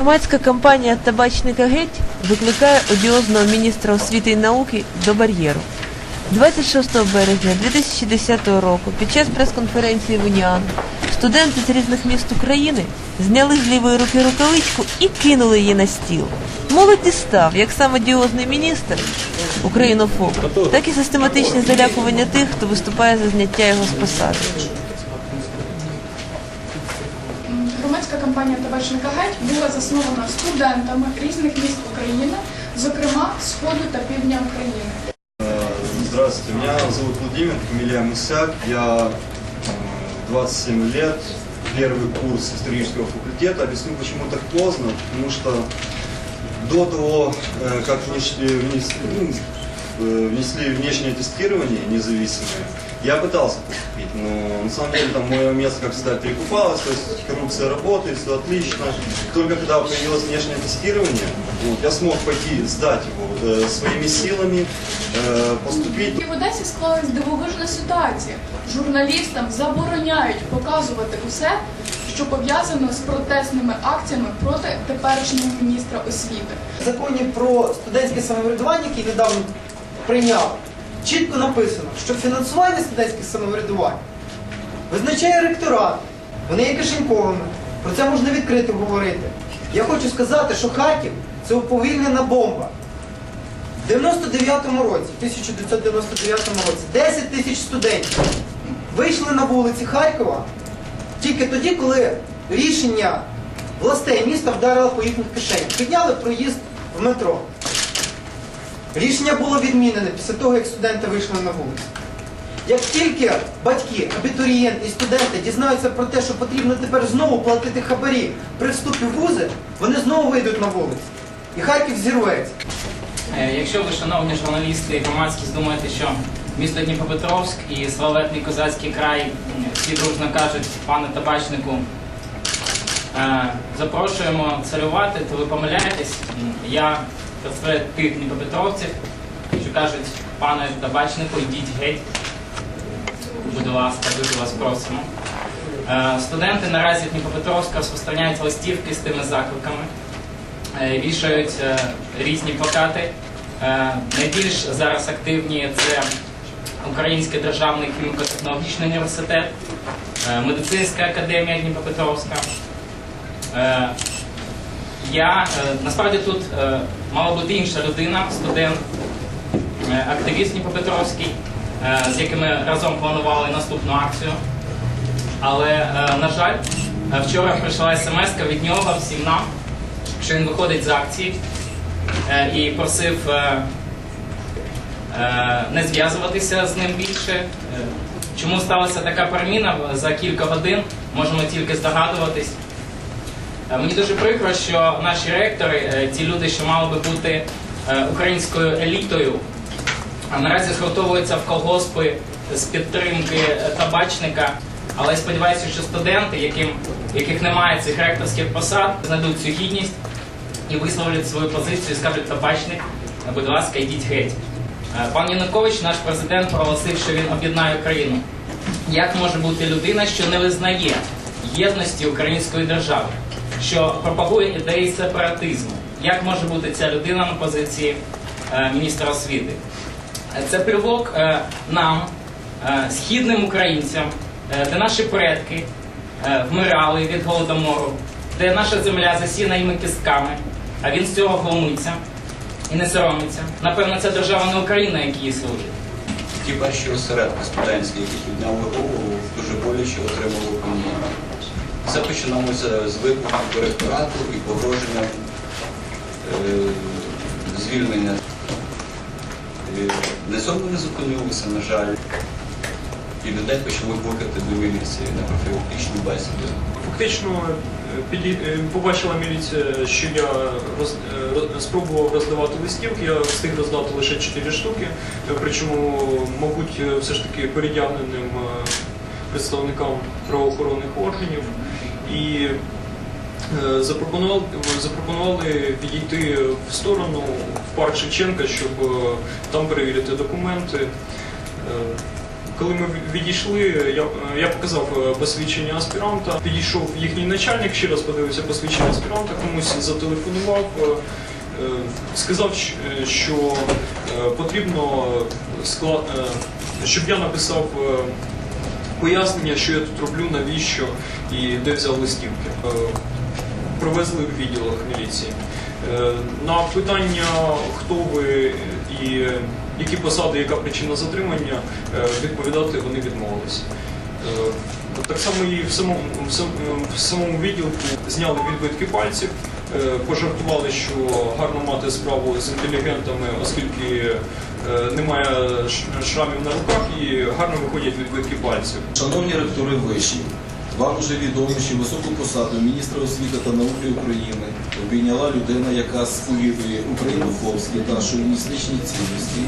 Громадська кампанія Табачника геть викликає одіозного міністра освіти і науки до бар'єру. 26 березня 2010 року під час прес-конференції в Уніан студенти з різних міст України зняли з лівої руки рукавичку і кинули її на стіл. Молодь дістав, як сам одіозний міністр українофоб, так і систематичне залякування тих, хто виступає за зняття його з посади. Громадська кампанія Табачника геть була заснована студентами різних міст України, зокрема Сходу та Півдня України. Здравствуйте, меня зовут Владимир, фамилия Мусяк. Я э, 27 лет, первый курс исторического факультета. Объясню, почему так поздно. Потому что до того, э, как внеш- э, внес- ну, э, внесли внешнее тестирование независимое, я пытался поступить, но на самом деле там мое место, как всегда, перекупалось, то есть коррупция работает, все отлично. Только когда появилось внешнее тестирование, вот, я смог пойти сдать его э, своими силами, э, поступить. І в Одесі склалась дивовижна ситуація. Журналістам забороняють показувати усе, що пов'язано з протестними акціями проти теперішнього міністра освіти. В законі про студентське самоврядування, який недавно прийняв, чітко написано, що фінансування студентських самоврядувань визначає ректорат. Вони є кишеньковими. Про це можна відкрито говорити. Я хочу сказати, що Харків це уповільнена бомба. В 99-му році, в 1999 році, 10 тисяч студентів вийшли на вулиці Харкова тільки тоді, коли рішення властей міста вдарило по їхніх кишенях. Підняли проїзд в метро. Рішення було відмінене після того, як студенти вийшли на вулицю. Як тільки батьки, абітурієнти і студенти дізнаються про те, що потрібно тепер знову платити хабарі при вступі в вузи, вони знову вийдуть на вулицю. І Харків зірветься. Е, Якщо ви, шановні журналісти і громадськість, думаєте, що місто Дніпропетровськ і славетний козацький край всі дружно кажуть, пане табачнику, е, запрошуємо царювати, то ви помиляєтесь. Я представляю тих дніпропетровців, що кажуть, пане табачнику, йдіть геть. Будь ласка, дуже вас просимо. Е, Студенти наразі Дніпропетровська розпространяють листівки з тими закликами е, вішають е, різні плакати. Найбільш зараз активні це Український державний хіміко-технологічний університет, Медицинська академія Дніпропетровська. Я е, насправді тут е, мала бути інша людина, студент, е, активіст Дніпропетровський, з яким ми разом планували наступну акцію. Але, на жаль, вчора прийшла смс від нього всім нам, що він виходить з акції і просив не зв'язуватися з ним більше. Чому сталася така переміна за кілька годин, можемо тільки здогадуватись. Е, Мені дуже прикро, що наші ректори, е, ті люди, що мали би бути е, українською елітою, наразі згуртовуються в колгоспи з підтримки е, табачника. Але я сподіваюся, що студенти, яким, яких немає цих ректорських посад, знайдуть цю гідність і висловлять свою позицію і скажуть табачник, е, будь ласка, йдіть геть. Е, Пан Янукович, наш президент, проголосив, що він об'єднає Україну. Як може бути людина, що не визнає єдності української держави, що пропагує ідеї сепаратизму? Як може бути ця людина на позиції е, міністра освіти? Е, Це привок е, нам, східним українцям, де наші предки вмирали від голодомору, де наша земля засіяна їми кістками, а він з цього глумиться і не соромиться. Напевно, ця держава не Україна, якій служить. Ті перші осередки студентські, які підняли голову, дуже боляче отримали поміну. Все починалося з викликів до ректорату і погроження е, звільнення. Е, На не зупинилися, на жаль. І людей почали викликати до міліції на профілактичні бесіди. Фактично е, піді... е, побачила міліція, що я роз... роз- спробував роздавати листівки, я встиг роздати лише 4 штуки, причому, мабуть, все ж таки передягненим представникам правоохоронних органів. І е, запропонували, запропонували відійти в сторону в парк Шевченка, щоб е, там перевірити документи. Е, Коли ми відійшли, я, я показав посвідчення аспіранта. Підійшов їхній начальник, ще раз подивився посвідчення аспіранта, комусь зателефонував. Сказав, що потрібно склад, щоб я написав пояснення, що я тут роблю, навіщо і де взяв листівки. Провезли Привезли в відділах міліції. Е, На питання, хто ви і які посади, яка причина затримання, е, відповідати вони відмовилися. Е, Так само і в самому, в сам- в самому відділку зняли відбитки пальців, е, пожартували, що гарно мати справу з інтелігентами, оскільки е, немає шрамів на руках і гарно виходять відбитки пальців. Шановні ректори вишів, вам вже відомо, що високу посаду міністра освіти та науки України обійняла людина, яка сповідує українофобські та шовіністичні цінності,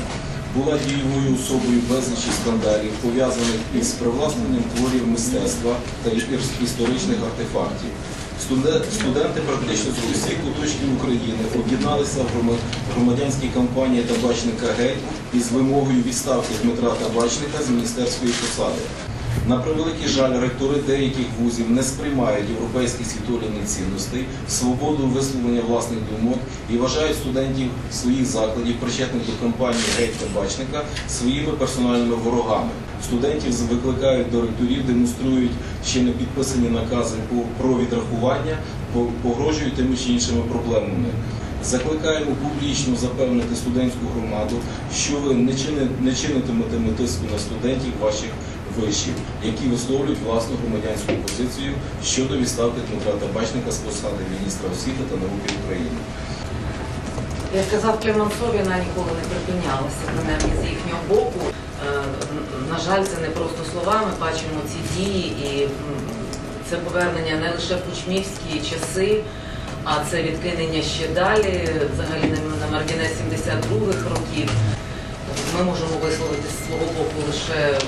була дієвою особою безлічі скандалів, пов'язаних із привласненням творів мистецтва та історичних артефактів. Студенти практично з усіх куточків України об'єдналися в громадянській кампанії табачника геть із вимогою відставки Дмитра Табачника з міністерської посади. На превеликий жаль, ректори деяких вузів не сприймають європейські світоглядні цінностей, свободу висловлення власних думок і вважають студентів своїх закладів, причетних до кампанії геть табачника, своїми персональними ворогами. Студентів викликають до ректорів, демонструють ще не підписані накази про відрахування, погрожують тими чи іншими проблемами. Закликаємо публічно запевнити студентську громаду, що ви не чинитимете тиску на студентів ваших вишів, які висловлюють власну громадянську позицію щодо відставки Дмитра Табачника з посади міністра освіти та науки України. Як казав Клемансов, вона ніколи не припинялася, принаймні з їхнього боку. Е, На жаль, це не просто слова. Ми бачимо ці дії, і це повернення не лише в кучмівські часи, а це відкинення ще далі, взагалі на, маргінець 72-х років. Ми можемо висловити з свого боку лише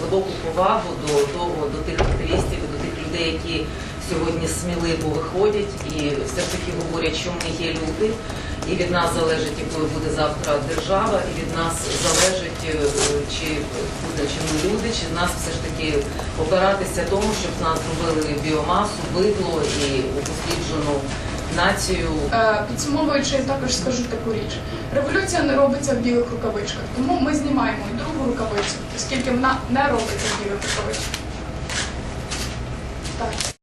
глибоку повагу до того, до тих активістів, до тих людей, які сьогодні сміливо виходять і все ж таки говорять, що ми є люди, і від нас залежить, якою буде завтра держава, і від нас залежить, е, чи буде чи ми люди, чи нас все ж таки опиратися тому, щоб нас зробили біомасу, бидло і упосліджену націю. Е, Підсумовуючи, я також скажу таку річ. Революція не робиться в білих рукавичках, тому ми знімаємо і другу рукавицю, оскільки вона не робиться в білих рукавичках. Так.